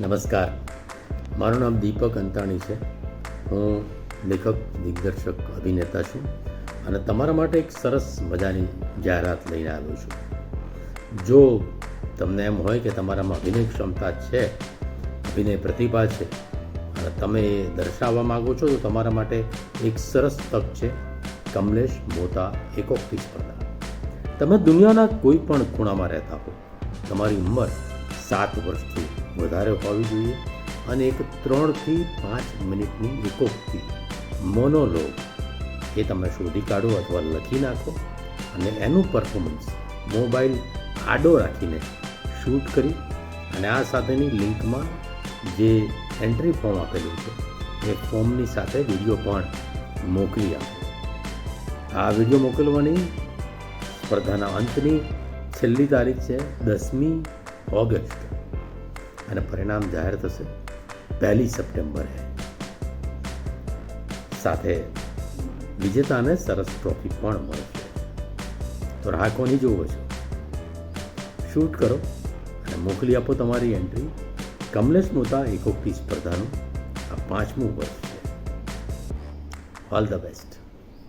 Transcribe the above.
નમસ્કાર. મારું નામ દીપક અંતાણી છે. હું લેખક, દિગ્દર્શક, અભિનેતા છું અને તમારા માટે એક સરસ મજાની જાહેરાત લઈને આવ્યો છું. જો તમને એમ હોય કે તમારામાં અભિનય ક્ષમતા છે, અભિનય પ્રતિભા છે અને તમે એ દર્શાવવા માગો છો, તો તમારા માટે એક સરસ તક છે કમલેશ મોતા એકોક્તિ સ્પર્ધા. તમે દુનિયાના કોઈ પણ ખૂણામાં રહેતા હો, તમારી ઉંમર સાત વર્ષથી વધારે હોવી જોઈએ અને એક ત્રણથી પાંચ મિનિટની એકોક્તિ મોનોલોગ એ તમે શોધી કાઢો અથવા લખી નાખો અને એનું પરફોર્મન્સ મોબાઈલ આડો રાખીને શૂટ કરી અને આ સાથેની લિંકમાં જે એન્ટ્રી ફોર્મ આપેલું છે, એ ફોર્મની સાથે વીડિયો પણ મોકલી આપો. આ વીડિયો મોકલવાની સ્પર્ધાના અંતની છેલ્લી તારીખ છે દસમી ઓગસ્ટ. અને પરિણામ જાહેર થશે. પહેલી સપ્ટેમ્બરે સાથે વિજેતાને સરસ ટ્રોફી પણ મળશે તો રાહ કોની જોવો છો? શૂટ કરો અને મોકલી આપો તમારી એન્ટ્રી કમલેશ મોતા એકોક્તિ સ્પર્ધાનું આ પાંચમું વર્ષ છે. All the best